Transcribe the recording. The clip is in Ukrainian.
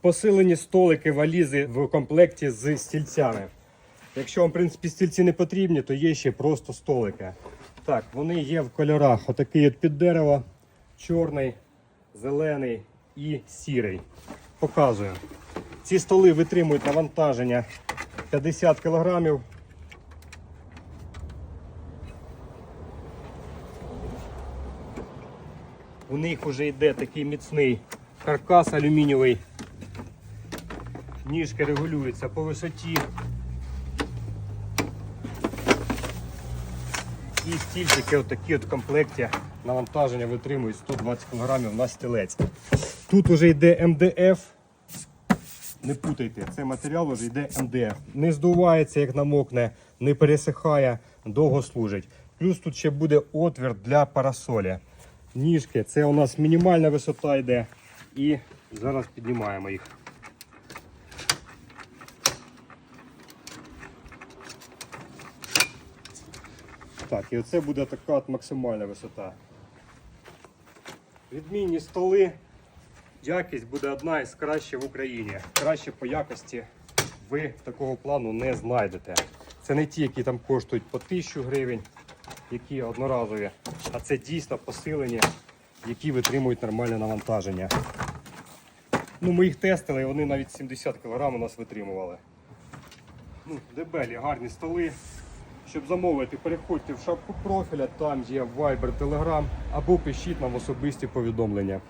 Посилені столики, валізи в комплекті з стільцями. Якщо вам, в принципі, стільці не потрібні, то є ще просто столики. Так, вони є в кольорах. Отакий от під дерево, чорний, зелений і сірий. Показую. Ці столи витримують навантаження 50 кг. У них вже йде такий міцний каркас алюмінієвий. Ніжки регулюються по висоті. І стільчики отакі от в комплекті навантаження витримують 120 кг на стілець. Тут вже йде МДФ. Не путайте, це матеріал вже йде МДФ. Не здувається, як намокне, не пересихає, довго служить. Плюс тут ще буде отвір для парасолі. Ніжки, це у нас мінімальна висота йде. І зараз піднімаємо їх. Так, і оце буде така от максимальна висота. Відмінні столи. Якість буде одна із кращих в Україні. Краще по якості ви такого плану не знайдете. Це не ті, які там коштують по 1000 гривень, які одноразові, а це дійсно посилені, які витримують нормальне навантаження. Ну, ми їх тестили, і вони навіть 70 кг у нас витримували. Ну, дебелі, гарні столи. Щоб замовити, переходьте в шапку профіля, там є Viber, Telegram або пишіть нам особисті повідомлення.